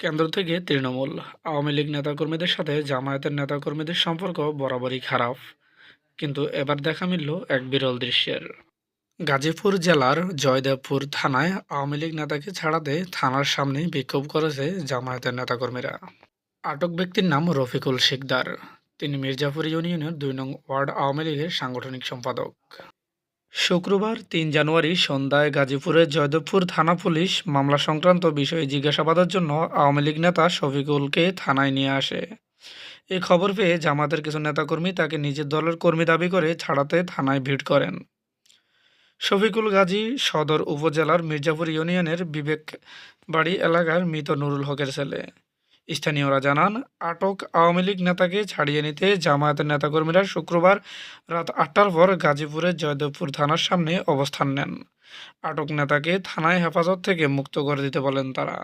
কেন্দ্র থেকে তৃণমূল, আওয়ামী লীগ নেতাকর্মীদের সাথে জামায়াতের নেতাকর্মীদের সম্পর্ক বরাবরই খারাপ। কিন্তু এবার দেখা মিলল এক বিরল দৃশ্যের। গাজীপুর জেলার জয়দেবপুর থানায় আওয়ামী লীগ নেতাকে ছাড়াতে থানার সামনে বিক্ষোভ করেছে জামায়াতের নেতাকর্মীরা। আটক ব্যক্তির নাম রফিকুল শিকদার। তিনি মির্জাপুর ইউনিয়নের দুই নং ওয়ার্ড আওয়ামী লীগের সাংগঠনিক সম্পাদক। শুক্রবার, তিন জানুয়ারি, সন্ধ্যায় গাজীপুরের জয়দেবপুর থানা পুলিশ মামলা সংক্রান্ত বিষয়ে জিজ্ঞাসাবাদের জন্য আওয়ামী লীগ নেতা শফিকুলকে থানায় নিয়ে আসে। এ খবর পেয়ে জামাতের কিছু নেতাকর্মী তাকে নিজের দলের কর্মী দাবি করে ছাড়াতে থানায় ভিড় করেন। শফিকুল গাজী সদর উপজেলার মির্জাপুর ইউনিয়নের বিবেক বাড়ি এলাকার মৃত নুরুল হকের ছেলে। স্থানীয়রা জানান, আটক আওয়ামী লীগ নেতাকে ছাড়িয়ে নিতে জামায়াতের নেতাকর্মীরা শুক্রবার রাত আটটার পর গাজীপুরের জয়দেবপুর থানার সামনে অবস্থান নেন। আটক নেতাকে থানায় হেফাজত থেকে মুক্ত করে দিতে বলেন তারা।